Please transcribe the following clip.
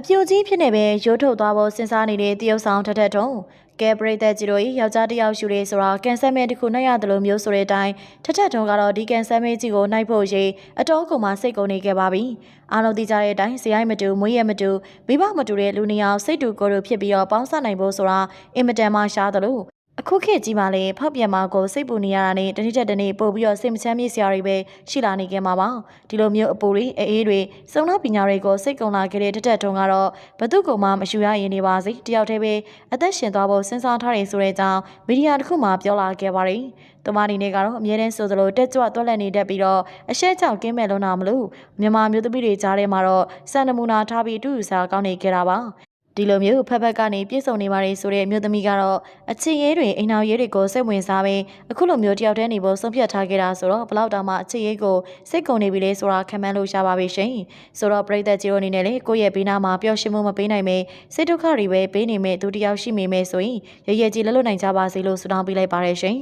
အပြိုကြီးဖြစ်နေပဲရိုးထုတ်သွားဖို့စဉ်းစားနေတဲ့တရုတ်ဆောင်ထထထုံကဲပရိသတ်ကြီးတို့၏ယောက်ျားတစ်ယောက်ရှူရဲဆိုတာကန်ဆယ်မဲတစ်ခုနှိုက်ရတယ်လို့မျိုးဆိုတဲ့အတိုင်းထထထုံကတော့ဒီကန်ဆယ်မဲကြီးကိုနှိုက်ဖို့ရေးအတော်ကုန်မှစိတ်ကုန်နေခဲ့ပါပြီအားလုံးသိကြတဲ့အတိုင်းဇယိုင်းမတူမွေးရမတူမိဘမတူတဲ့လူနှစ်ယောက်စိတ်တူကိုယ်တူဖြစ်ပြီးတော့ပေါင်းစပ်နိုင်ဖို့ဆိုတာအင်မတန်မှရှားတယ်လို့ အခုခေတ်ကြီးမှာလည်းဖောက်ပြန်မှာကိုစိတ်ပူနေရတာနဲ့တနေ့တစ်တနေ့ပို့ပြီးတော့စိတ်မချမ်းမြေ့စရာတွေပဲရှိလာနေကြမှာပါဒီလိုမျိုးအပူတွေအေးအေးတွေစုံတော့ပညာတွေကိုစိတ်ကုံလာခဲ့တဲ့တက်တက်တုံကတော့ဘသူကမှမရှူရရင်နေပါစေတယောက်တည်းပဲအသက်ရှင်သွားဖို့စဉ်းစားထားတယ်ဆိုတဲ့အကြောင်းမီဒီယာတစ်ခုမှပြောလာခဲ့ပါတယ်သူမအနေနဲ့ကတော့အမြဲတမ်းဆိုသလိုတက်ကြွတွက်လက်နေတတ်ပြီးတော့အရှက်ကြောင့်ကင်းမဲ့လုံးတာမလို့မြန်မာမျိုးသမီးတွေကြားထဲမှာတော့စံနမူနာထားပြီးအတူယူစားကောင်းနေကြတာပါ ဒီလိုမျိုးဖက်ဖက်ကနေပြည့်စုံနေပါတယ်ဆိုတဲ့မြို့သမီးကတော့အချစ်ရေးတွေအိမ်အောင်ရေးတွေကိုစိတ်ဝင်စားပြီးအခုလိုမျိုးတယောက်တည်းနေဖို့ဆုံးဖြတ်ထားခဲ့တာဆိုတော့ဘလောက်တောင်မှအချစ်ရေးကိုစိတ်ကုန်နေပြီလေဆိုတာခံမှန်းလို့ရပါပြီရှင်ဆိုတော့ပရိသတ်ကြီးတို့အနေနဲ့လေကိုယ့်ရဲ့ဘေးနားမှာပျော်ရွှင်မှုမပေးနိုင်မေစိတ်ဒုက္ခတွေပဲပေးနေမဲ့သူတယောက်ရှိမိမယ်ဆိုရင်ရရကြီးလက်လွတ်နိုင်ကြပါစေလို့ဆုတောင်းပေးလိုက်ပါတယ်ရှင်